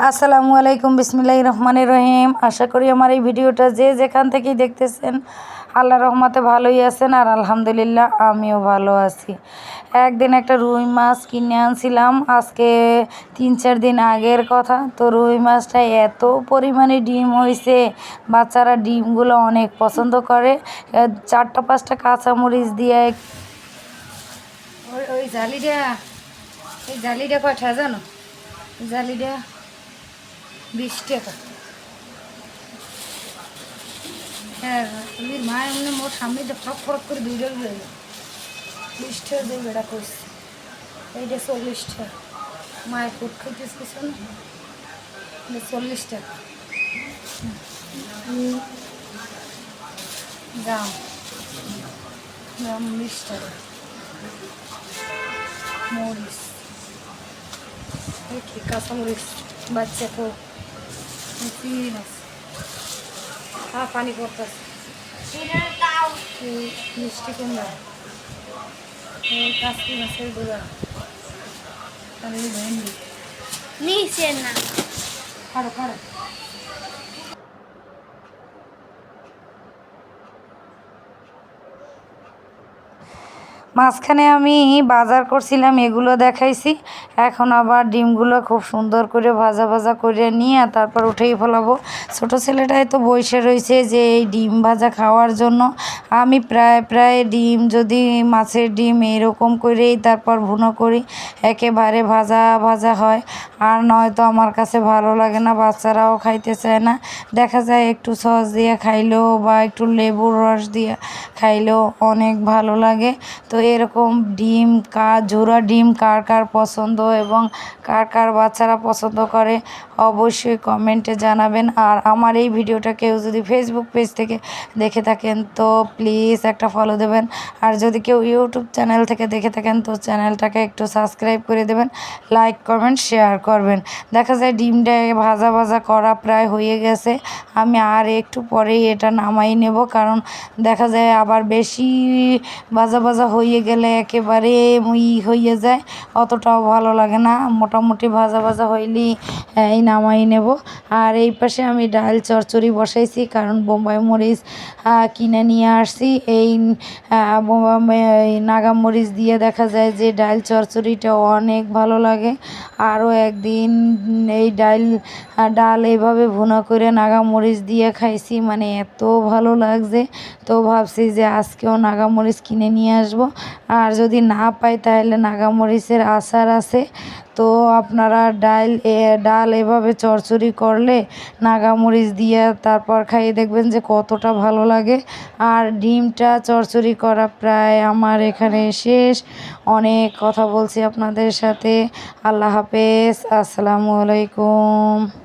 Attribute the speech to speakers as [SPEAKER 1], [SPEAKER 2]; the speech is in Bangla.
[SPEAKER 1] আসসালামু আলাইকুম বিসমিল্লাহ রহমানের রহিম। আশা করি আমার এই ভিডিওটা যে যেখান থেকেই দেখতেছেন আল্লাহ রহমতে ভালোই আছেন আর আলহামদুলিল্লাহ আমিও ভালো আছি। একদিন একটা রুই মাছ কিনে আনছিলাম, আজকে তিন চার দিন আগের কথা। তো রুই মাছটা এত পরিমাণে ডিম হয়েছে বাচ্চারা ডিমগুলো অনেক পছন্দ করে। চারটা পাঁচটা কাঁচামরিচ দিয়ে ওই ওই জালিটা, এই জালিটা কয়টা জানো? জালিটা বিশ টাকা। হ্যাঁ মা এমনি মোর সামনে ফরক ফরক করে দুইটা রয়ে বিশ টাকা দিয়ে বেড়া করছে। এইটা চল্লিশ টাকা। মায়ের ফুট খাইতেছে কিছু না। চল্লিশ টাকা। দাম দাম বিশ টাকা। মরিচ। দেখি কাঁচামরিচ, বাচ্চা তিন আছে হ্যাঁ পানি পড়তেছে মিষ্টি কুমড়া এই কাশি মাছের এই ভেন্ডি
[SPEAKER 2] নিচে না
[SPEAKER 1] খাড়ো খাড়ো মাঝখানে আমি বাজার করছিলাম, এগুলো দেখাইছি। এখন আবার ডিমগুলো খুব সুন্দর করে ভাজা ভাজা করে নিয়ে তারপর উঠেই ফেলাবো। ছোটো ছেলেটাই তো বসে রয়েছে যে এই ডিম ভাজা খাওয়ার জন্য। আমি প্রায় প্রায় ডিম, যদি মাছের ডিম এরকম করেই তারপর ভুনো করি, একেবারে ভাজা ভাজা হয়। আর নয়তো আমার কাছে ভালো লাগে না, বাচ্চারাও খাইতে চায় না। দেখা যায় একটু সস দিয়ে খাইলেও বা একটু লেবুর রস দিয়ে খাইলেও অনেক ভালো লাগে। তো এরকম ডিম কার, জোড়া ডিম কার কার পছন্দ এবং কার কার বাচ্চারা পছন্দ করে অবশ্যই কমেন্টে জানাবেন। আর আমার এই ভিডিওটা কেউ যদি ফেসবুক পেজ থেকে দেখে থাকেন তো প্লিজ একটা ফলো দেবেন। আর যদি কেউ ইউটিউব চ্যানেল থেকে দেখে থাকেন তো চ্যানেলটাকে একটু সাবস্ক্রাইব করে দেবেন লাইক কমেন্ট শেয়ার করবেন। দেখা যায় ডিমটা ভাজা ভাজা করা প্রায় হয়ে গেছে। আমি আর একটু পরেই এটা নামাই নেব, কারণ দেখা যায় আবার বেশি ভাজা ভাজা হয়ে গেলে একেবারে ই হয়ে যায়। অতটাও ভালো লাগে না। মোটামুটি ভাজা ভাজা হইলেই, এই নামাই নেব। আর এই পাশে আমি ডাল চচ্চড়ি বসাইছি, কারণ বোম্বাই মরিচ কিনে নিয়ে আসছি। এই নাগা মরিচ দিয়ে দেখা যায় যে ডাল চচ্চড়িটা অনেক ভালো লাগে। আরও একদিন এই ডাল ডাল এইভাবে ভুনা করে নাগা মরিচ দিয়ে খাইছি মানে এত ভালো লাগছে। তো ভাবছি যে আজকেও নাগা মরিচ কিনে নিয়ে আসব। আর যদি না পাই তাহলে নাগা মরিচের আচার আছে। তো আপনারা ডাল ডাল এভাবে চচ্চড়ি করলে নাগামরিচ দিয়ে তারপর খাইয়ে দেখবেন যে কতটা ভালো লাগে। আর ডিমটা চচ্চড়ি করা প্রায় আমার এখানে শেষ। অনেক কথা বলছি আপনাদের সাথে। আল্লাহ হাফেজ। আসসালামু আলাইকুম।